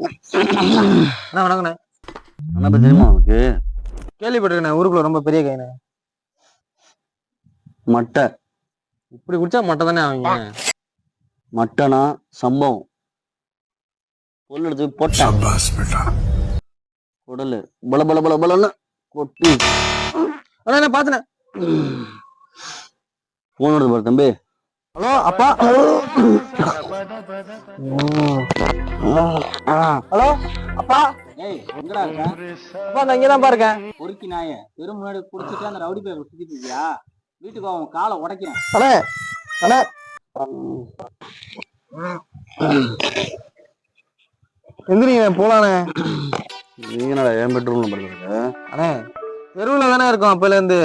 அண்ணா வணக்கண்ணே என்ன பத்தி தெரியுமா உனக்கு கேள்விப்பட்டிருக்கேன் ஊருக்குள்ள ரொம்ப பெரிய கைண்ணே மட்டை இப்படி குடிச்சா மட்டும் தானே அவங்க மட்டனா சம்பவம் பொருள் எடுத்து போட்டான் உடலு பல பல பல பலன்னு கொட்டி அண்ணா நான் பாத்துனேன் போன் எடுத்து பாரு தம்பி ஹலோ அப்பா ஹலோ அப்பா. ஏய் எங்கடா இருக்க? அப்பா நான் இங்கே தான் இருக்கேன் பொறுக்கி நாய பெரும் முன்னாடி குடிச்சிட்டு அந்த ரவுடி பேர் சுத்திட்டு இருக்கியா? வீட்டுக்கு அவன் காலை உடைக்கிறேன். அண்ணே அண்ணே. எந்திரிங்க போலாண்ணே. நீ என்னடா என் பெட்ரூம்ல படுத்துருக்க அண்ணே தெருவில் தானே இருக்கோம் அப்பல இருந்து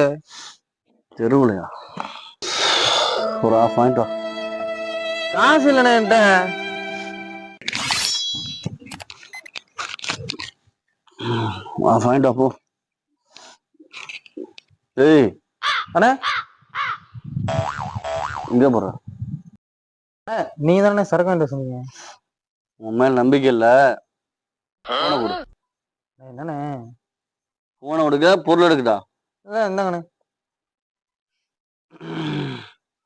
தெருவுலையா? ஒரு ஆஃப் பாயிண்ட் காசு இல்லைண்ணே என்கிட்ட. ஆஃப் பாயிண்ட் வா போ ஏய் அண்ணே. இங்க போற நீங்க தானே சரக்கு வாங்கிட்டு சொன்னீங்க? உன் மேல நம்பிக்கை இல்ல. போனை கொடு. என்னண்ணே? போனை கொடுக்க பொருள் எடுக்குதா அதான் இந்தாங்கண்ணே.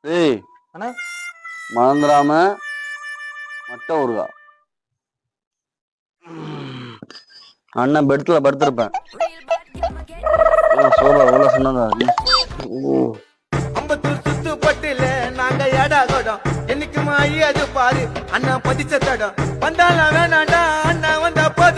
ஏய். அண்ணே. மறந்துடாம மட்டை ஊறுகா. அண்ணன் பெட்ல படுத்திருப்பேன். சோபா உள்ள சொன்னதா சுத்து நாங்க ஏடா கொடம் என்னைக்குமா அது பாரு. அண்ணா பதிச்ச தடம். வந்தாலும் வேணாண்டா அண்ணா வந்தா போதுண்டா